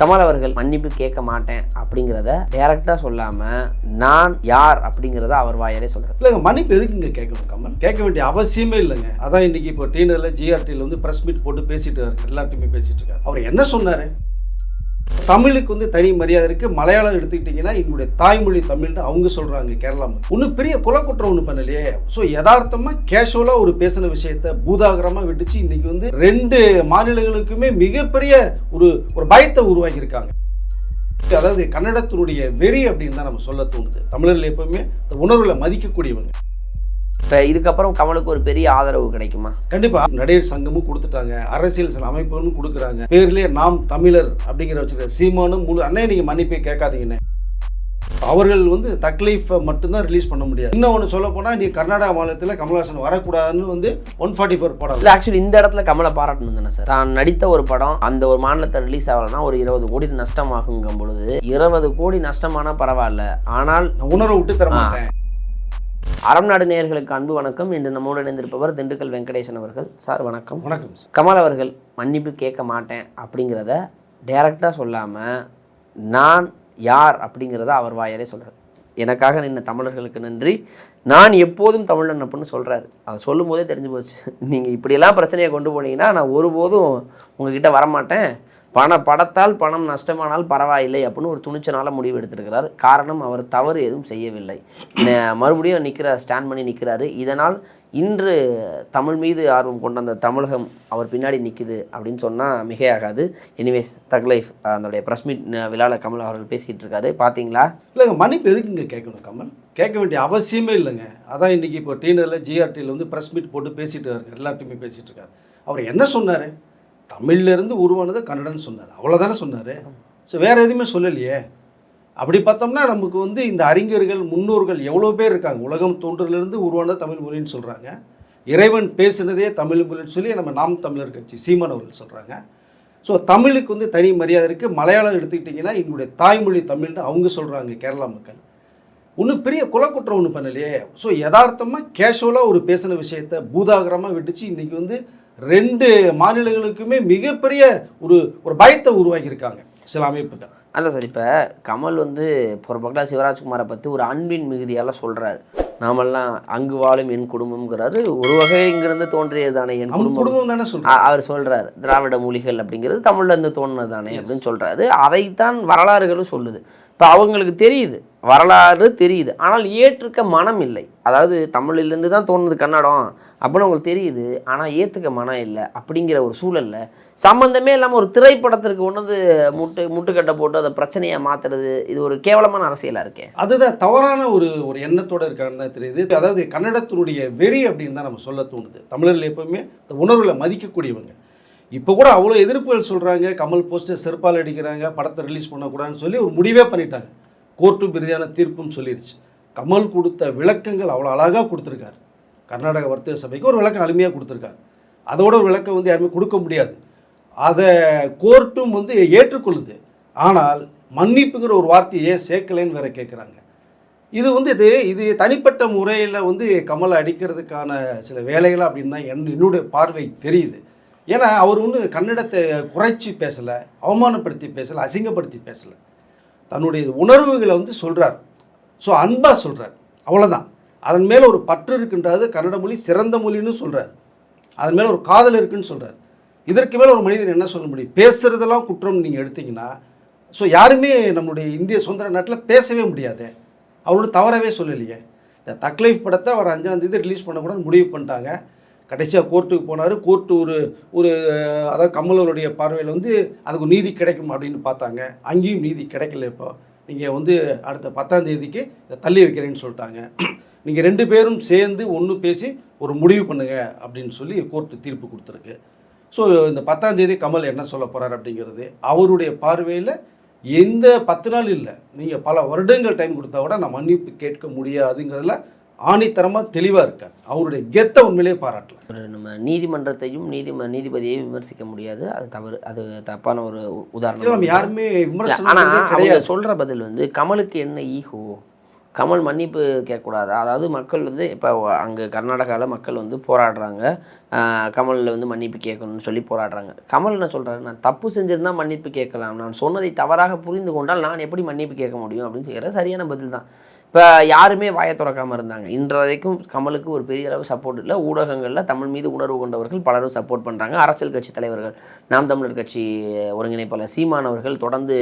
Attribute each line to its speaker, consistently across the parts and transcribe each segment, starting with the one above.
Speaker 1: கமல் அவர்கள் மன்னிப்பு கேட்க மாட்டேன் அப்படிங்கிறத டைரக்டா சொல்லாமல் நான் யார் அப்படிங்கிறத அவர் வாயாலே சொல்கிறார்
Speaker 2: இல்லைங்க மன்னிப்பு எதுக்கு இங்கே கேட்கணும் கமல்? கேட்க வேண்டிய அவசியமே இல்லைங்க. அதான் இன்னைக்கு இப்போ டீனரில் ஜிஆர்டியில் வந்து ப்ரெஸ் மீட் போட்டு பேசிட்டு இருக்காரு எல்லார்ட்டையுமே பேசிட்டு இருக்காரு. அவர் என்ன சொன்னார்? தமிழுக்கு வந்து தனி மரியாதை இருக்கு. மலையாளம் எடுத்துக்கிட்டிங்கன்னா என்னுடைய தாய்மொழி தமிழ்னு அவங்க சொல்றாங்க கேரளா ஒன்றும் பெரிய குலக்குற்றம் ஒன்று பண்ணலையே. ஸோ யதார்த்தமா கேஷுவலாக ஒரு பேசின விஷயத்த பூதாகரமாக விட்டுச்சு. இன்னைக்கு வந்து ரெண்டு மாநிலங்களுக்குமே மிகப்பெரிய ஒரு ஒரு பயத்தை உருவாக்கியிருக்காங்க. அதாவது கன்னடத்தினுடைய வெறி அப்படின்னு தான் நம்ம சொல்ல தோணுது. தமிழர்கள் எப்பவுமே இந்த உணர்வுல மதிக்கக்கூடியவங்க.
Speaker 1: இப்ப இதுக்கப்புறம் கமலுக்கு ஒரு பெரிய ஆதரவு கிடைக்குமா?
Speaker 2: கண்டிப்பா. நடிகர் சங்கமும் கொடுத்துட்டாங்க. அரசியல் சில அமைப்புகளும் கொடுக்குறாங்க. பேர்லயே நாம் தமிழர் அப்படிங்கிற வச்சிருக்க சீமானும் முழு அண்ணே நீங்க மன்னிப்பே கேட்காதீங்கன்னு அவர்கள் வந்து தக்லீஃபை மட்டும்தான் ரிலீஸ் பண்ண முடியாது. இன்னொன்று சொல்ல போனா நீ கர்நாடகா மாநிலத்தில் கமல்ஹாசன் வரக்கூடாதுன்னு வந்து ஒன் ஃபார்ட்டி ஃபோர் படம்.
Speaker 1: இல்ல ஆக்சுவலி இந்த இடத்துல கமலை பாராட்டணும் தானே சார் தான் நடித்த ஒரு படம் அந்த ஒரு மாநிலத்தை ரிலீஸ் ஆகலைன்னா ஒரு இருபது கோடி நஷ்டமாகுங்கும் பொழுது இருபது கோடி நஷ்டமானா பரவாயில்ல. ஆனால்
Speaker 2: உணர்வை விட்டு தர மாட்டேன்.
Speaker 1: அறம் நாடு நேயர்களுக்கு அன்பு வணக்கம். இன்று நம்மோடு இணைந்திருப்பவர் திண்டுக்கல் வெங்கடேசன் அவர்கள். சார் வணக்கம்.
Speaker 2: வணக்கம்
Speaker 1: கமல் அவர்கள் மன்னிப்பு கேட்க மாட்டேன் அப்படிங்கிறத டைரக்டாக சொல்லாமல் நான் யார் அப்படிங்கிறத அவர் வாயாலே சொல்கிறார் எனக்காக நின்ன தமிழர்களுக்கு நன்றி. நான் எப்போதும் தமிழன் அப்படின்னு சொல்கிறாரு அதை சொல்லும் போதே தெரிஞ்சு போச்சு. நீங்கள் இப்படியெல்லாம் பிரச்சனையை கொண்டு போனீங்கன்னா நான் ஒருபோதும் உங்ககிட்ட வரமாட்டேன். பண படத்தால் பணம் நஷ்டமானால் பரவாயில்லை அப்படின்னு ஒரு துணிச்சனால முடிவு எடுத்திருக்கிறார் காரணம் அவர் தவறு எதுவும் செய்யவில்லை. மறுபடியும் நிற்கிறார் ஸ்டாண்ட் பண்ணி நிற்கிறாரு இதனால் இன்று தமிழ் மீது ஆர்வம் கொண்ட அந்த தமிழகம் அவர் பின்னாடி நிற்குது அப்படின்னு சொன்னால் மிகையாகாது. எனிவேஸ் தக் லைஃப் அதனுடைய ப்ரெஸ் மீட் விழாவில் கமல் அவர்கள் பேசிகிட்டு இருக்காரு. பார்த்தீங்களா
Speaker 2: இல்லைங்க மன்னிப்பு எதுக்கு இங்கே கேட்கணும் கமல்? கேட்க வேண்டிய அவசியமே இல்லைங்க. அதான் இன்னைக்கு இப்போ டீனரில் ஜிஆர்டியில் வந்து ப்ரெஸ் மீட் போட்டு பேசிட்டு இருக்காரு எல்லார்ட்டையுமே பேசிட்டு இருக்காரு. அவர் என்ன சொன்னார்? தமிழ்லேருந்து உருவானது கன்னடன்னு சொன்னார். அவ்வளோதானே சொன்னார். ஸோ வேறு எதுவுமே சொல்லலையே. அப்படி பார்த்தோம்னா நமக்கு வந்து இந்த அறிஞர்கள் முன்னோர்கள் எவ்வளோ பேர் இருக்காங்க? உலகம் தோன்றிலிருந்து உருவானது தமிழ் மொழின்னு சொல்கிறாங்க இறைவன் பேசினதே தமிழ் மொழின்னு சொல்லி நம்ம நாம் தமிழர் கட்சி சீமான் அவர்கள் சொல்கிறாங்க ஸோ தமிழுக்கு வந்து தனி மரியாதை இருக்குது மலையாளம் எடுத்துக்கிட்டிங்கன்னா எங்களுடைய தாய்மொழி தமிழ்னு அவங்க சொல்கிறாங்க கேரளா மக்கள். ஒன்றும் பெரிய குலக்குற்றம் ஒன்று பண்ணலையே. ஸோ யதார்த்தமாக கேஷுவலாக ஒரு பேசின விஷயத்த பூதாகரமாக விட்டுச்சு. இன்றைக்கி வந்து ரெண்டு மாநிலங்களுக்குமே மிகப்பெரிய ஒரு ஒரு பயத்தை உருவாக்கியிருக்காங்க சில அமைப்புகள்.
Speaker 1: அல்ல சார் இப்போ கமல் வந்து பொறுப்பக்கலா சிவராஜ்குமாரை பற்றி ஒரு அன்பின் மிகுதியால் சொல்கிறாரு நாமெல்லாம் அங்கு வாழும் என் குடும்பம்ங்கிறாரு ஒரு வகை இங்கிருந்து தோன்றியது தானே என் குடும்பம்?
Speaker 2: தானே
Speaker 1: அவர் சொல்றாரு திராவிட மொழிகள் அப்படிங்கிறது தமிழ்ல இருந்து தோணுனது தானே அப்படின்னு சொல்றாரு. அதைத்தான் வரலாறுகளும் சொல்லுது. இப்போ அவங்களுக்கு தெரியுது வரலாறு தெரியுது. ஆனால் ஏற்றுக்க மனம் இல்லை. அதாவது தமிழிலேருந்து தான் தோணுது கன்னடம் அப்படின்னு அவங்களுக்கு தெரியுது. ஆனால் ஏற்றுக்க மனம் இல்லை அப்படிங்கிற ஒரு சூழலில் சம்மந்தமே இல்லாமல் ஒரு திரைப்படத்திற்கு ஒன்று முட்டு முட்டுக்கட்டை போட்டு அதை பிரச்சனையை மாத்துறது இது ஒரு கேவலமான அரசியலாக இருக்கே.
Speaker 2: அதுதான் தவறான ஒரு ஒரு எண்ணத்தோடு இருக்கான்னு தான் தெரியுது. அதாவது கன்னடத்தினுடைய வெறி அப்படின்னு தான் நம்ம சொல்ல தோணுது. தமிழர்கள் எப்பவுமே இந்த உணர்வில் மதிக்கக்கூடியவங்க. இப்போ கூட அவ்வளோ எதிர்ப்புகள் சொல்கிறாங்க கமல் போஸ்டர் செருப்பால் அடிக்கிறாங்க. படத்தை ரிலீஸ் பண்ணக்கூடாதுன்னு சொல்லி ஒரு முடிவே பண்ணிட்டாங்க. கோர்ட்டும் இறுதியான தீர்ப்பும் சொல்லிடுச்சு கமல் கொடுத்த விளக்கங்கள் அவ்வளோ அழகாக கொடுத்துருக்காரு. கர்நாடக வர்த்தக சபைக்கு ஒரு விளக்கம் அருமையாக கொடுத்துருக்காரு. அதோட ஒரு விளக்கம் வந்து யாருமே கொடுக்க முடியாது. அதை கோர்ட்டும் வந்து ஏற்றுக்கொள்ளுது. ஆனால் மன்னிப்புங்கிற ஒரு வார்த்தையை ஏன் சேர்க்கலைன்னு வேற கேட்குறாங்க இது வந்து இது இது தனிப்பட்ட முறையில் வந்து கமலை அடிக்கிறதுக்கான சில வேலைகள் அப்படின்னு தான் என் என்னுடைய பார்வை தெரியுது. ஏன்னா அவர் வந்து கன்னடத்தை குறைச்சி பேசலை அவமானப்படுத்தி பேசலை அசிங்கப்படுத்தி பேசலை. தன்னுடைய உணர்வுகளை வந்து சொல்கிறார் ஸோ அன்பாக சொல்கிறார் அவ்வளோதான் அதன் மேலே ஒரு பற்று இருக்கின்றது. கன்னட மொழி சிறந்த மொழின்னு சொல்கிறார் அதன் மேலே ஒரு காதல் இருக்குன்னு சொல்கிறார் இதற்கு மேலே ஒரு மனிதன் என்ன சொல்ல முடியும்? பேசுகிறதெல்லாம் குற்றம் நீங்கள் எடுத்தீங்கன்னா ஸோ யாருமே நம்முடைய இந்திய சுதந்திர நாட்டில் பேசவே முடியாது. அவரோட தவறவே சொல்லலையே. இந்த தக்லைஃப் படத்தை அவர் அஞ்சாந்தேதி ரிலீஸ் பண்ணக்கூடாதுன்னு முடிவு பண்ணிட்டாங்க. கடைசியாக கோர்ட்டுக்கு போனார். கோர்ட்டு ஒரு ஒரு அதாவது கமலருடைய பார்வையில் வந்து அதுக்கு நீதி கிடைக்கும் அப்படின்னு பார்த்தாங்க. அங்கேயும் நீதி கிடைக்கல இப்போ. நீங்கள் வந்து அடுத்த பத்தாம் தேதிக்கு இதை தள்ளி வைக்கிறேன்னு சொல்லிட்டாங்க. நீங்கள் ரெண்டு பேரும் சேர்ந்து ஒன்று பேசி ஒரு முடிவு பண்ணுங்க அப்படின்னு சொல்லி கோர்ட்டு தீர்ப்பு கொடுத்துருக்கு. ஸோ இந்த பத்தாம் தேதி கமல் என்ன சொல்ல போகிறார் அப்படிங்கிறது அவருடைய பார்வையில் எந்த பத்து நாள் இல்லை. நீங்கள் பல வருடங்கள் டைம் கொடுத்தா கூட நான் மன்னிப்பு கேட்க முடியாதுங்கிறதுல ஆணித்தரமாக தெளிவாக இருக்கார். அவருடைய கெத்தை உண்மையிலேயே பாராட்டல.
Speaker 1: ஒரு நம்ம நீதிமன்றத்தையும் நீதிம நீதிபதியையும் விமர்சிக்க முடியாது. அது தவறு அது தப்பான ஒரு உதாரணம்.
Speaker 2: நம்ம யாருமே விமர்சனம்
Speaker 1: ஆனா
Speaker 2: பண்றதே
Speaker 1: அவங்க சொல்ற பதில் வந்து கமலுக்கு என்ன ஈகோ? கமல் மன்னிப்பு கேட்கக்கூடாதா? அதாவது மக்கள் வந்து இப்போ அங்கே கர்நாடகாவில் மக்கள் வந்து போராடுறாங்க. ஆஹ் கமலில் வந்து மன்னிப்பு கேட்கணும்னு சொல்லி போராடுறாங்க. கமல் என்ன சொல்கிறாரு நான் தப்பு செஞ்சிருந்தா மன்னிப்பு கேட்கலாம். நான் சொன்னதை தவறாக புரிந்து கொண்டால் நான் எப்படி மன்னிப்பு கேட்க முடியும் அப்படின்னு கேட்குற சரியான பதில் தான். இப்போ யாருமே வாயை திறக்காமல் இருந்தாங்க. இன்று வரைக்கும் கமலுக்கு ஒரு பெரிய அளவு சப்போர்ட் இல்லை. ஊடகங்களில் தமிழ் மீது உணர்வு கொண்டவர்கள் பலரும் சப்போர்ட் பண்ணுறாங்க அரசியல் கட்சி தலைவர்கள் நாம் தமிழர் கட்சி ஒருங்கிணைப்பாளர் சீமானவர்கள் தொடர்ந்து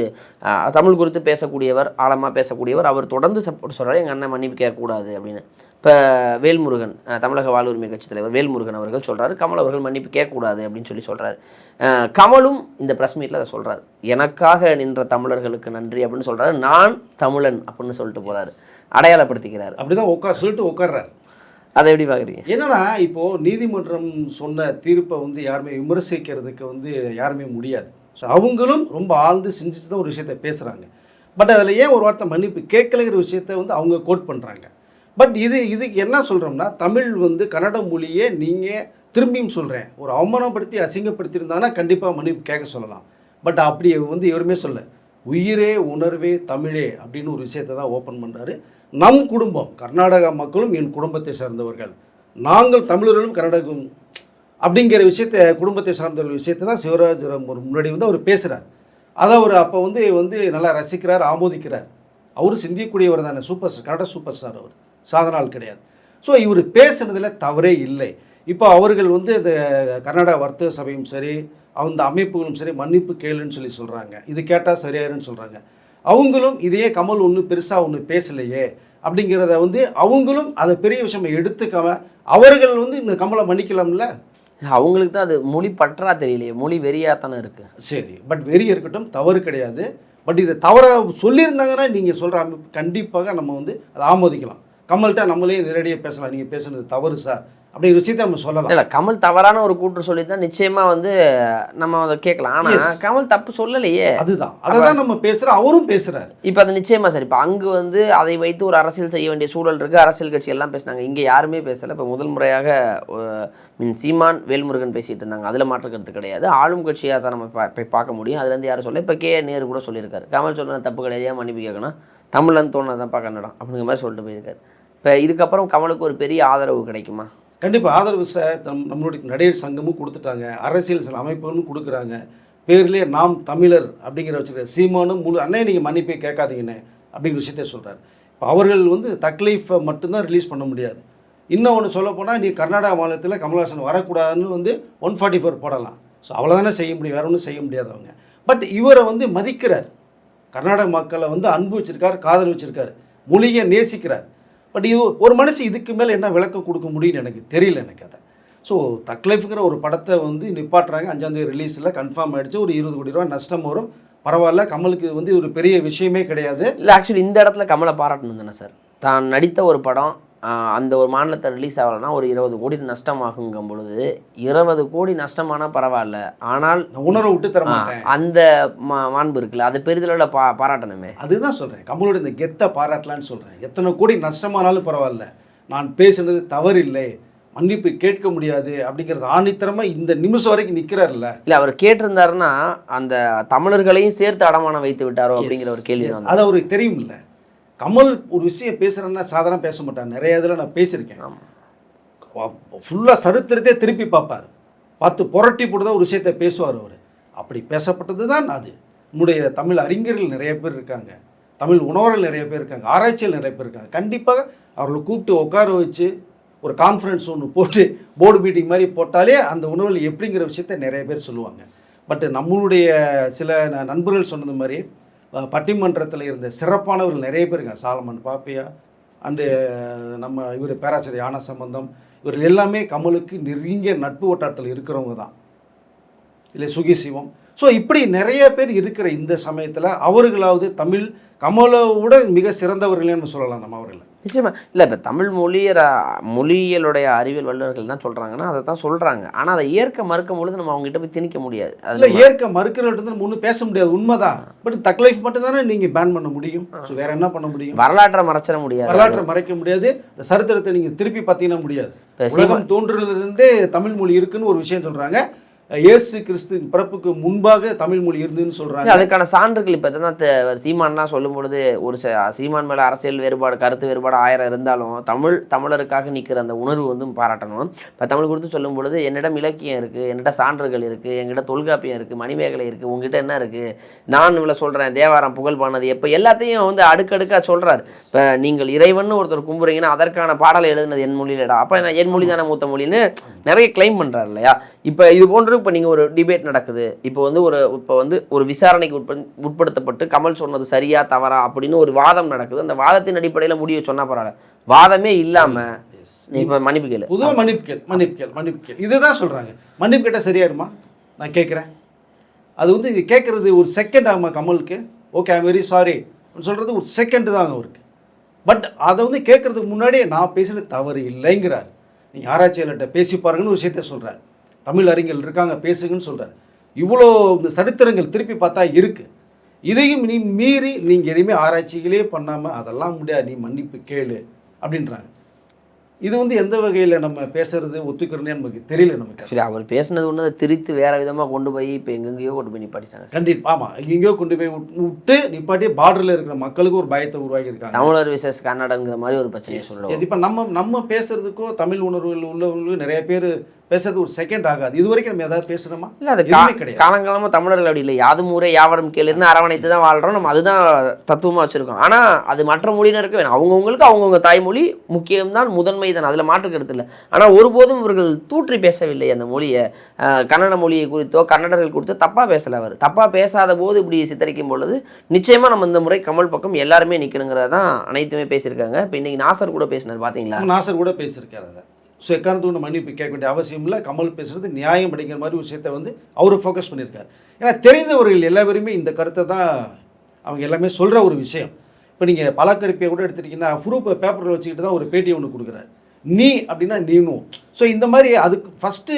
Speaker 1: தமிழ் குறித்து பேசக்கூடியவர் ஆழமாக பேசக்கூடியவர் அவர் தொடர்ந்து சப்போர்ட் சொல்கிறார் எங்கள் அண்ணன் மன்னிப்பு கேட்கக்கூடாது அப்படின்னு. இப்போ வேல்முருகன் தமிழக வாழ்வுரிமை கட்சி தலைவர் வேல்முருகன் அவர்கள் சொல்கிறாரு கமல் அவர்கள் மன்னிப்பு கேட்கக்கூடாது அப்படின்னு சொல்லி சொல்கிறாரு கமலும் இந்த ப்ரெஸ் மீட்டில் அதை சொல்கிறாரு எனக்காக நின்ற தமிழர்களுக்கு நன்றி அப்படின்னு சொல்கிறாரு நான் தமிழன் அப்படின்னு சொல்லிட்டு போகிறாரு அடையாளப்படுத்திக்கிறார்.
Speaker 2: அப்படிதான் உட்கார் சொல்லிட்டு உட்கார்றாரு
Speaker 1: அதை எப்படி பார்க்குறீங்க
Speaker 2: என்னன்னா இப்போ நீதிமன்றம் சொன்ன தீர்ப்பை வந்து யாருமே விமர்சிக்கிறதுக்கு வந்து யாருமே முடியாது. ஸோ அவங்களும் ரொம்ப ஆழ்ந்து சிந்திச்சு தான் ஒரு விஷயத்த பேசுகிறாங்க பட் அதில் ஏன் ஒரு வார்த்தை மன்னிப்பு கேட்கலைங்கிற விஷயத்த வந்து அவங்க கோட் பண்ணுறாங்க பட் இது இதுக்கு என்ன சொல்கிறோம்னா தமிழ் வந்து கன்னட மொழியே நீங்கள் திரும்பியும் சொல்கிறேன் ஒரு அவமானப்படுத்தி அசிங்கப்படுத்தியிருந்தாங்கன்னா கண்டிப்பாக மன்னிப்பு கேட்க சொல்லலாம். பட் அப்படி வந்து எவருமே சொல்ல. உயிரே உணர்வே தமிழே அப்படின்னு ஒரு விஷயத்தை தான் ஓப்பன் பண்ணுறாரு நம் குடும்பம் கர்நாடகா மக்களும் என் குடும்பத்தை சார்ந்தவர்கள். நாங்கள் தமிழர்களும் கர்நாடகம் அப்படிங்கிற விஷயத்தை குடும்பத்தை சார்ந்த ஒரு விஷயத்தை தான் சிவராஜ் ஒரு முன்னாடி வந்து அவர் பேசுகிறார் அதை அவர் அப்போ வந்து வந்து நல்லா ரசிக்கிறார் ஆமோதிக்கிறார். அவர் சிந்திக்கக்கூடியவர் தானே super star Kannada super star அவர். சாதனால் கிடையாது. ஸோ இவர் பேசுனதில் தவறே இல்லை. இப்போ அவர்கள் வந்து இந்த கர்நாடக வர்த்தக சபையும் சரி அந்த அமைப்புகளும் சரி மன்னிப்பு கேளுன்னு சொல்லி சொல்கிறாங்க இது கேட்டால் சரியாயிருன்னு சொல்கிறாங்க அவங்களும் இதையே கமல் ஒன்று பெருசாக ஒன்று பேசலையே அப்படிங்கிறத வந்து அவங்களும் அதை பெரிய விஷயமா எடுத்துக்காம அவர்கள் வந்து இந்த கமலை மன்னிக்கலாம்ல?
Speaker 1: அவங்களுக்கு தான் அது மொழி பற்றா தெரியலையே. மொழி வெறியாக தானே இருக்குது
Speaker 2: சரி பட் வெறி இருக்கட்டும் தவறு கிடையாது. பட் இதை தவறாக சொல்லியிருந்தாங்கன்னா நீங்கள் சொல்கிற அமைப்பு கண்டிப்பாக நம்ம வந்து அதை ஆமோதிக்கலாம். கமல்கிட்ட நம்மளே நேரடியாக பேசலாம். நீங்கள் பேசுனது தவறு சார் அப்படிங்கிற விஷயத்தை நம்ம சொல்லலாம்.
Speaker 1: இல்லை கமல் தவறான ஒரு கூற்று சொல்லி தான் நிச்சயமாக வந்து நம்ம அதை கேட்கலாம். ஆனால். கமல் தப்பு சொல்லலையே.
Speaker 2: அதுதான். அதை தான் நம்ம பேசுகிறோம் அவரும் பேசுகிறாரு
Speaker 1: இப்போ அது நிச்சயமா சார் இப்போ அங்கே வந்து அதை வைத்து ஒரு அரசியல் செய்ய வேண்டிய சூழல் இருக்குது அரசியல் கட்சி எல்லாம் பேசினாங்க. இங்கே யாருமே பேசலை. இப்போ முதல் முறையாக மின் சீமான் வேல்முருகன் பேசிட்டு இருந்தாங்க. அதில் மாற்றுக்கிறது கிடையாது. ஆளும் கட்சியாக தான் நம்ம பா- போய் பார்க்க முடியும். அதுலேருந்து யாரும் சொல்ல இப்போ கே. நேரு கூட சொல்லியிருக்காரு. கமல் சொல்ல தப்பு கிடையாது. மன்னிப்பு கேட்கணும்? தமிழ்லன்னு தோணுதான்ப்பா கன்னடம். அப்படிங்கிற மாதிரி சொல்லிட்டு போயிருக்காரு. இப்போ இதுக்கப்புறம் கமலுக்கு ஒரு பெரிய ஆதரவு கிடைக்குமா?
Speaker 2: கண்டிப்பாக ஆதரவு சார் நம் நம்மளுடைய நடிகர் சங்கமும் கொடுத்துட்டாங்க. அரசியல் சில அமைப்புகளும் கொடுக்குறாங்க. பேர்லேயே நாம் தமிழர் அப்படிங்கிற வச்சுருக்க சீமானும் முழு அண்ணே நீங்கள் மன்னிப்பே கேட்காதீங்கண்ணே அப்படிங்கிற விஷயத்த சொல்கிறார் இப்போ அவர்கள் வந்து தக்லீஃபை மட்டும்தான் ரிலீஸ் பண்ண முடியாது. இன்னும் ஒன்று சொல்லப்போனால் நீ கர்நாடகா மாநிலத்தில் கமல்ஹாசன் வரக்கூடாதுன்னு வந்து ஒன் ஃபார்ட்டி ஃபோர் போடலாம். ஸோ அவ்வளோதானே செய்ய முடியும். வேற ஒன்றும் செய்ய முடியாது அவங்க. பட் இவரை வந்து மதிக்கிறார். கர்நாடக மக்களை வந்து அன்பு வச்சிருக்கார் காதல் வச்சுருக்கார். மொழியை நேசிக்கிறார். பட் இது ஒரு மனுஷன் இதுக்கு மேலே என்ன விளக்கம் கொடுக்க முடியும்னு எனக்கு தெரியல எனக்கு அதை. ஸோ தக்லைஃப்ங்கிற ஒரு படத்தை வந்து நிப்பாட்டுறாங்க. அஞ்சாந்தேதி ரிலீஸில் கன்ஃபார்ம் ஆகிடுச்சு ஒரு இருபது கோடி ரூபா நஷ்டம் வரும். பரவாயில்ல கமலுக்கு இது வந்து ஒரு பெரிய விஷயமே கிடையாது.
Speaker 1: இல்லை ஆக்சுவலி இந்த இடத்துல கமலை பாராட்டணும் தானே சார் தான் நடித்த ஒரு படம் அந்த ஒரு மாநிலத்தை ரிலீஸ் ஆகலைன்னா ஒரு இருபது கோடி நஷ்டமாகுங்கும் பொழுது இருபது கோடி நஷ்டமானால் பரவாயில்ல. ஆனால்
Speaker 2: உணர்வை விட்டு தர
Speaker 1: அந்த மா- மாண்பு இருக்குல்ல அது பெரிதளவில் பா பாராட்டணுமே.
Speaker 2: அதுதான் சொல்கிறேன் கமலோட இந்த கெத்தை பாராட்டலான்னு சொல்கிறேன் எத்தனை கோடி நஷ்டமானாலும் பரவாயில்ல. நான் பேசுனது தவறில்லை. மன்னிப்பு கேட்க முடியாது அப்படிங்கிறது ஆணித்தரமாக இந்த நிமிஷம் வரைக்கும் நிற்கிறாருல்ல
Speaker 1: இல்லை அவர் கேட்டிருந்தாருன்னா அந்த தமிழர்களையும் சேர்த்து அடமானம் வைத்து விட்டாரோ அப்படிங்கிற ஒரு கேள்வி
Speaker 2: அது அவருக்கு தெரியும்ல. கமல் ஒரு விஷயம் பேசுகிறேன்னா சாதாரண பேச மாட்டார். நிறைய இதில் நான் பேசியிருக்கேன். ஃபுல்லாக சரித்திரத்தையே திருப்பி பார்ப்பார். பார்த்து புரட்டி போட்டு தான் ஒரு விஷயத்தை பேசுவார் அவர். அப்படி பேசப்பட்டது தான் அது. நம்முடைய தமிழ் அறிஞர்கள் நிறைய பேர் இருக்காங்க. தமிழ் உணவர்கள் நிறைய பேர் இருக்காங்க. ஆராய்ச்சியில் நிறைய பேர் இருக்காங்க. கண்டிப்பாக அவர்களை கூப்பிட்டு உட்கார வச்சு ஒரு கான்ஃபரன்ஸ் ஒன்று போட்டு போர்டு மீட்டிங் மாதிரி போட்டாலே அந்த உணவுகள் எப்படிங்கிற விஷயத்த நிறைய பேர் சொல்லுவாங்க. பட் நம்மளுடைய சில நண்பர்கள் சொன்னது மாதிரி பட்டிமன்றத்தில் இருந்த சிறப்பானவர்கள் நிறைய பேர் இருக்காங்க. சாலமன் பாப்பியா அண்டு நம்ம இவர் பேராசிரியர் ஆன சம்பந்தம் இவர்கள் எல்லாமே கமலுக்கு நெருங்கிய நட்பு வட்டாரத்தில் இருக்கிறவங்க தான். இல்லை சுகி சிவம். ஸோ இப்படி நிறைய பேர் இருக்கிற இந்த சமயத்தில் அவர்களாவது தமிழ் கமலோட மிக சிறந்தவர்களேன்னு சொல்லலாம் நம்ம அவர்களை.
Speaker 1: நிச்சயமா. இல்லை இப்போ தமிழ் மொழியற மொழியியலுடைய அறிவியல் வல்லுநர்கள் தான் சொல்கிறாங்கன்னா அதை தான் சொல்கிறாங்க ஆனால் அதை ஏற்க மறுக்கும் பொழுது நம்ம அவங்ககிட்ட போய் திணிக்க முடியாது. அதில்
Speaker 2: ஏற்க மறுக்கிறவர்கிட்ட நம்ம ஒன்றும் பேச முடியாது. உண்மைதான். பட் தக் லைஃப் மட்டும் தானே நீங்கள் பேன் பண்ண முடியும். ஸோ வேற என்ன பண்ண முடியும்?
Speaker 1: வரலாற்றை மறைச்சிட முடியாது.
Speaker 2: வரலாற்றை மறைக்க முடியாது. இந்த சரித்திரத்தை நீங்கள் திருப்பி பார்த்தீங்கன்னா முடியாது. உலகம் தோன்றுறதுலேருந்தே தமிழ் மொழி இருக்குன்னு ஒரு விஷயம் சொல்கிறாங்க இயேசு கிறிஸ்து பிறப்புக்கு முன்பாக தமிழ் மொழி இருந்துன்னு சொல்கிறாங்க
Speaker 1: அதுக்கான சான்றுகள் இப்போ தான் சீமான்லாம் சொல்லும் பொழுது ஒரு ச- சீமான் மேலே அரசியல் வேறுபாடு கருத்து வேறுபாடு ஆயிரம் இருந்தாலும் தமிழ் தமிழருக்காக நிற்கிற அந்த உணர்வு வந்து பாராட்டணும். இப்போ தமிழ் குறித்து சொல்லும் பொழுது என்னிடம் இலக்கியம் இருக்குது என்னிட சான்றுகள் இருக்குது என்கிட்ட தொல்காப்பியம் இருக்குது மணிமேகலை இருக்குது உங்ககிட்ட என்ன இருக்குது நான் இவ்வளோ சொல்கிறேன் தேவாரம் புகழ் பானது எப்போ எல்லாத்தையும் வந்து அடுக்கடுக்காக சொல்கிறாரு இப்போ நீங்கள் இறைவன் ஒருத்தர் கும்புறீங்கன்னா அதற்கான பாடலை எழுதுனது என் மொழியிலடா. அப்போ என் மொழி தானே மூத்த மொழின்னு நிறைய கிளைம் பண்ணுறாரு இல்லையா? இப்போ இது போன்று இப்போ நீங்கள் ஒரு டிபேட் நடக்குது. இப்போ வந்து ஒரு இப்போ வந்து ஒரு விசாரணைக்கு உட்ப உட்படுத்தப்பட்டு கமல் சொன்னது சரியா தவறா அப்படின்னு ஒரு வாதம் நடக்குது. அந்த வாதத்தின் அடிப்படையில் முடிவு சொன்னா பரவாயில்ல. வாதமே இல்லாமல் இப்போ மன்னிப்பு கேளு.
Speaker 2: பொதுவாக மன்னிப்பு கேள் மன்னிப்பு கேள் மன்னிப்பு கேள். இதுதான் சொல்றாங்க. மன்னிப்பு கேட்டால் சரியாயிருமா? நான் கேட்குறேன். அது வந்து இது கேட்குறது ஒரு செகண்ட் ஆகுமா கமலுக்கு? ஓகே ஐம் வெரி சாரி சொல்கிறது ஒரு செகண்ட் தான் அவருக்கு. பட் அதை வந்து கேட்குறதுக்கு முன்னாடியே நான் பேசினது தவறு இல்லைங்கிறார். நீங்கள் ஆராய்ச்சியாளர்கிட்ட பேசி பாருங்கன்னு விஷயத்த சொல்கிறார் தமிழ் அறிஞர்கள் இருக்காங்க பேசுங்கன்னு சொல்கிறார் இவ்வளோ இந்த சரித்திரங்கள் திருப்பி பார்த்தா இருக்குது இதையும் நீ மீறி நீங்கள் எதையுமே ஆராய்ச்சிகளே பண்ணாமல் அதெல்லாம் முடியாது நீ மன்னிப்பு கேளு அப்படின்றாங்க. இது வந்து எந்த வகையில் நம்ம பேசுறது ஒத்துக்கிறோன்னே நமக்கு தெரியல நமக்கு
Speaker 1: சரி அவர் பேசுனது ஒன்று அதை திரித்து வேற விதமாக கொண்டு போய் இப்போ எங்கெங்கேயோ கொண்டு போய் நிப்பாட்டிட்டாங்க
Speaker 2: கண்டிப்பா ஆமாம் எங்கேயோ கொண்டு போய் விட்- விட்டு நிப்பாட்டி பார்டரில் இருக்கிற மக்களுக்கு ஒரு பயத்தை உருவாக்கி இருக்காங்க
Speaker 1: தமிழர் விசேஷ் கன்னடங்கிற மாதிரி ஒரு பிரச்சனையை சொல்லுவோம்
Speaker 2: இப்போ நம்ம நம்ம பேசுறதுக்கோ தமிழ் உணர்வுகள் உள்ளவங்களும் நிறைய பேர் பேசுறது ஒரு செகண்ட் ஆகாது. இது வரைக்கும் நம்ம ஏதாவது பேசுறோமா?
Speaker 1: இல்லை அது
Speaker 2: கிடையாது.
Speaker 1: காலங்காலமாக தமிழர்கள் அப்படி இல்லை. யாதும் ஊரே யாவரும் கேளுன்னு அரவணைத்து தான் வாழ்கிறோம் நம்ம அதுதான் தத்துவமாக வச்சுருக்கோம். ஆனால் அது மற்ற மொழியினருக்கு வேணும். அவங்கவுங்களுக்கு அவங்கவுங்க தாய்மொழி முக்கியம்தான் முதன்மை தான். அதில் மாற்று கருத்து இல்லை. ஆனால் ஒருபோதும் இவர்கள் தூற்றி பேசவில்லை அந்த மொழியை. கன்னட மொழியை குறித்தோ கன்னடர்கள் குறித்தோ தப்பாக பேசலை அவர். தப்பாக பேசாத போது இப்படி சித்தரிக்கும் பொழுது நிச்சயமாக நம்ம இந்த முறை கமல் பக்கம் எல்லாருமே நிற்கணுங்கிறத தான் அனைத்துமே பேசியிருக்காங்க. இப்போ இன்னைக்கு நாசர் கூட பேசினார் பார்த்தீங்களா
Speaker 2: நாசர் கூட பேசியிருக்காரு அதை. ஸோ எக்காரணத்துக்கு மன்னிப்பு கேட்க வேண்டிய அவசியம் இல்லை. கமல் பேசுறது நியாயம் அப்படிங்கிற மாதிரி விஷயத்தை வந்து அவர் ஃபோக்கஸ் பண்ணியிருக்காரு. ஏன்னா தெரிந்தவர்கள் எல்லாருமே இந்த கருத்தை தான் அவங்க எல்லாமே சொல்கிற ஒரு விஷயம். இப்போ நீங்கள் பலக்கருப்பியை கூட எடுத்துட்டிங்கன்னா ப்ரூஃப் பேப்பரில் வச்சுக்கிட்டு தான் ஒரு பேட்டி ஒன்று கொடுக்குறாரு. நீ அப்படின்னா நீனும் ஸோ இந்த மாதிரி அதுக்கு ஃபஸ்ட்டு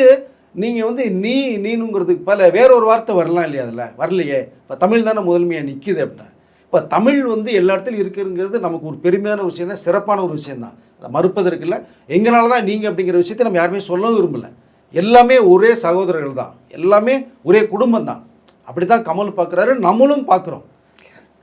Speaker 2: நீங்கள் வந்து நீ நீனுங்கிறதுக்கு பல வேற ஒரு வார்த்தை வரலாம் இல்லையா அதில்? வரலையே. இப்போ தமிழ் தானே முதன்மையாக நிற்கிது அப்படின்னா. இப்போ தமிழ் வந்து எல்லா இடத்துலையும் இருக்குங்கிறது நமக்கு ஒரு பெருமையான விஷயம் தான் சிறப்பான ஒரு விஷயம் தான் அதை மறுப்பதற்கு இல்லை. எங்களால தான் நீங்கள் அப்படிங்கிற விஷயத்தை நம்ம யாருமே சொல்லவும் விரும்பல. எல்லாமே ஒரே சகோதரர்கள் தான் எல்லாமே ஒரே குடும்பம் தான் அப்படி தான் கமல் பார்க்குறாரு நம்மளும் பார்க்குறோம்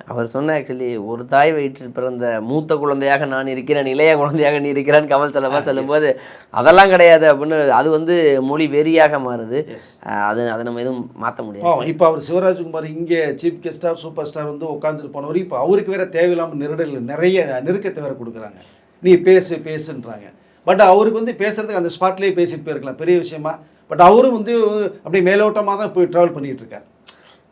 Speaker 1: அவர் சொன்ன ஆக்சுவலி ஒரு தாய் வயிற்றில் பிறந்த மூத்த குழந்தையாக நான் இருக்கிறேன் இளைய குழந்தையாக நீ இருக்கிறான் கமல் செல்லமா சொல்லும்போது அதெல்லாம் கிடையாது அப்படின்னு அது வந்து மொழி வெறியாக மாறுது. அஹ் அது அதை நம்ம எதுவும் மாற்ற முடியாது.
Speaker 2: இப்போ அவர் சிவராஜ்குமார் இங்கே சீஃப் கெஸ்டார் சூப்பர் ஸ்டார் வந்து உட்காந்துட்டு போனவர். இப்போ அவருக்கு வேற தேவையில்லாமல் நெருடல் நிறைய நெருக்கத்தை வேற கொடுக்குறாங்க. நீ பேசு பேசுன்றாங்க. பட் அவருக்கு வந்து பேசுறதுக்கு அந்த ஸ்பாட்லேயே பேசிட்டு போயிருக்கலாம் பெரிய விஷயமா. பட் அவரும் வந்து அப்படியே மேலோட்டமாக தான் போய் ட்ராவல் பண்ணிட்டு இருக்காரு.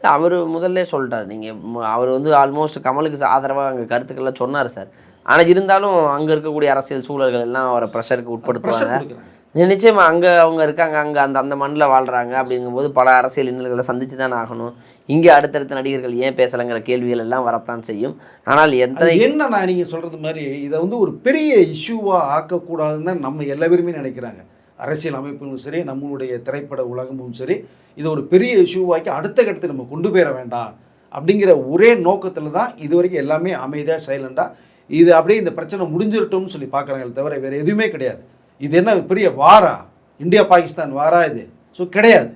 Speaker 1: அவர் முதல்ல சொல்லிட்டார் நீங்கள் அவர் வந்து ஆல்மோஸ்ட் கமலுக்கு ஆதரவாக அங்கே கருத்துக்கள்லாம் சொன்னார் சார். ஆனால் இருந்தாலும் அங்கே இருக்கக்கூடிய அரசியல் சூழல்கள் எல்லாம் அவரை ப்ரெஷருக்கு
Speaker 2: ப்ரெஷர்
Speaker 1: உட்படுத்துவாங்க
Speaker 2: கொடுக்குறாங்க.
Speaker 1: நிச்சயமா அங்கே அவங்க இருக்காங்க அங்கே அந்த அந்த மண்ணில் வாழ்கிறாங்க அப்படிங்கும்போது பல அரசியல் இன்னல்களை சந்திச்சு தான் ஆகணும். இங்கே அடுத்தடுத்த நடிகர்கள் ஏன் பேசலைங்கிற கேள்விகள் எல்லாம் வரத்தான் செய்யும். ஆனால் எந்த
Speaker 2: அது என்னன்னா நீங்கள் சொல்கிறது மாதிரி இதை வந்து ஒரு பெரிய இஷ்யூவாக ஆக்கக்கூடாதுன்னு தான் நம்ம எல்லா பேருமே நினைக்கிறாங்க. அரசியல் அமைப்புகளும் சரி நம்மளுடைய திரைப்பட உலகமும் சரி இதை ஒரு பெரிய இஷ்யூவாக்கி அடுத்த கட்டத்தை நம்ம கொண்டு போயிட வேண்டாம் அப்படிங்கிற ஒரே நோக்கத்தில் தான் இது வரைக்கும் எல்லாமே அமைதியாக சைலண்டாக இது அப்படியே இந்த பிரச்சனை முடிஞ்சிருட்டோம்னு சொல்லி பார்க்குறாங்களே தவிர வேறு எதுவுமே கிடையாது. இது என்ன பெரிய வாரா? இந்தியா பாகிஸ்தான் வாரா இது? ஸோ கிடையாது.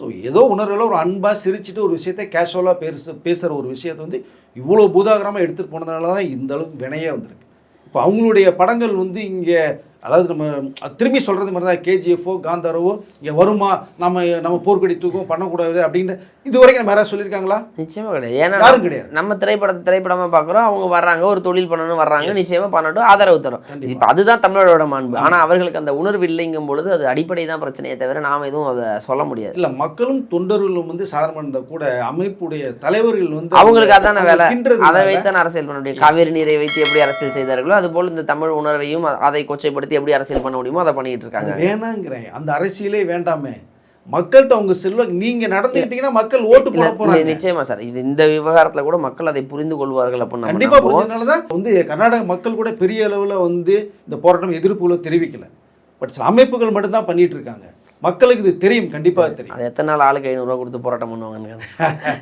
Speaker 2: ஸோ ஏதோ உணர்வில் ஒரு அன்பாக சிரிச்சிட்டு ஒரு விஷயத்தை கேஷுவலாக பேச பேசுகிற ஒரு விஷயத்தை வந்து இவ்வளோ பூதாகரமாக எடுத்துகிட்டு போனதுனால தான் இந்த அளவுக்கு வினையே வந்திருக்கு. இப்போ அவங்களுடைய படங்கள் வந்து இங்கே அதாவது நம்ம அது திரும்பி சொல்கிறது மாதிரி தான் கேஜிஎஃப்ஓ காந்தாரோவோ இங்கே வருமா நம்ம நம்ம போர்க்கொடி தூக்கம் பண்ணக்கூடாது அப்படின்னு இது வரைக்கும் நம்ம யாராவது சொல்லியிருக்காங்களா?
Speaker 1: நிச்சயமா கிடையாது. ஏன்னா
Speaker 2: யாரும் கிடையாது.
Speaker 1: நம்ம திரைப்படத்தை திரைப்படமா பார்க்குறோம் அவங்க வர்றாங்க ஒரு தொழில் பண்ணணும் வர்றாங்க நிச்சயமா பண்ணட்டும் ஆதரவு தரும். இப்போ அதுதான் தமிழரோட மாண்பு. ஆனா அவர்களுக்கு அந்த உணர்வு இல்லைங்கும் பொழுது அது அடிப்படை தான் பிரச்சனையே தவிர நாம எதுவும் அதை சொல்ல முடியாது.
Speaker 2: இல்லை மக்களும் தொண்டர்களும் வந்து சாதாரண இருந்தால் கூட அமைப்புடைய தலைவர்கள் வந்து
Speaker 1: அவங்களுக்கு அதான வேலை. அதை வைத்தான் அரசியல் பண்ண முடியும். காவிரி நீரை வைத்து எப்படி அரசியல் செய்தார்களோ அதுபோல் இந்த தமிழ் உணர்வையும் அதை கொச்சைப்படுத்தி எப்படி அரசியல் பண்ண முடியுமோ அதை பண்ணிட்டு இருக்காங்க.
Speaker 2: வேணாங்கிறேன். அந்த அரசியலே வேண்டாமே. மக்கள்கிட்ட அவங்க செல்வ நீங்க நடந்துக்கிட்டீங்கன்னா மக்கள் ஓட்டு போட போறாங்க.
Speaker 1: நிச்சயமா சார். இது இந்த விவகாரத்துல கூட மக்கள் அதை புரிந்து கொள்வார்கள் அப்படின்னு
Speaker 2: கண்டிப்பா வந்து கர்நாடக மக்கள் கூட பெரிய அளவுல வந்து இந்த போராட்டம் எதிர்ப்புகளை தெரிவிக்கல. பட் சில அமைப்புகள் மட்டும்தான் பண்ணிட்டு இருக்காங்க. மக்களுக்கு இது தெரியும் கண்டிப்பா தெரியும்.
Speaker 1: அது எத்தனை நாள் ஆளுக்கு ஐநூறுரூவா கொடுத்து போராட்டம் பண்ணுவாங்கன்னு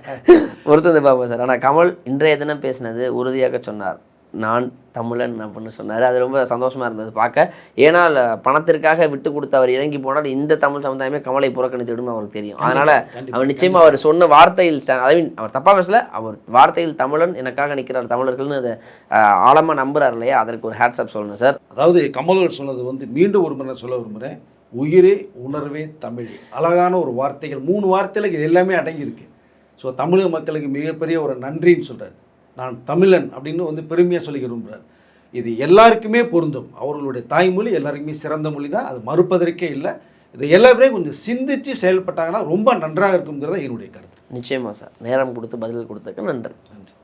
Speaker 1: ஒருத்தர் பாப்பா சார். ஆனால் கமல் இன்றைய தினம் பேசினது உறுதியாக சொன்னார். நான் தமிழன் அப்படின்னு சொன்னார். அது ரொம்ப சந்தோஷமாக இருந்தது பார்க்க. ஏனால் பணத்திற்காக விட்டு கொடுத்து அவர் இறங்கி போனால் இந்த தமிழ் சமுதாயமே கமலை புறக்கணித்துவிடும் அவருக்கு தெரியும். அதனால் அவர் நிச்சயமா அவர் சொன்ன வார்த்தையில் ஐ மீன் அவர் தப்பா பேசல அவர் வார்த்தையில் தமிழன் எனக்காக நிற்கிறார் தமிழர்கள்னு அதை ஆஹ், ஆழமா நம்புறாரு இல்லையா? அதற்கு ஒரு ஹேட்ஸ்அப் சொல்லணும் சார்
Speaker 2: அதாவது கமல்கள் சொன்னது வந்து மீண்டும் ஒரு முறை சொல்ல விரும்புகிறேன் உயிரே உணர்வே தமிழ். அழகான ஒரு வார்த்தைகள் மூணு வார்த்தையில் இது எல்லாமே அடங்கியிருக்கு. ஸோ தமிழக மக்களுக்கு மிகப்பெரிய ஒரு நன்றின்னு சொல்கிறார் நான் தமிழன் அப்படின்னு வந்து பெருமையாக சொல்லி விரும்புகிறார் இது எல்லாருக்குமே பொருந்தும். அவர்களுடைய தாய்மொழி எல்லாருக்குமே சிறந்த மொழி தான். அது மறுப்பதற்கே இல்லை. இதை எல்லாருமே கொஞ்சம் சிந்திச்சு செயல்பட்டாங்கன்னா ரொம்ப நன்றாக இருக்குங்கிறத என்னுடைய கருத்து.
Speaker 1: நிச்சயமா சார். நேரம் கொடுத்து பதில் கொடுத்ததுக்கு நன்றி.
Speaker 2: நன்றி.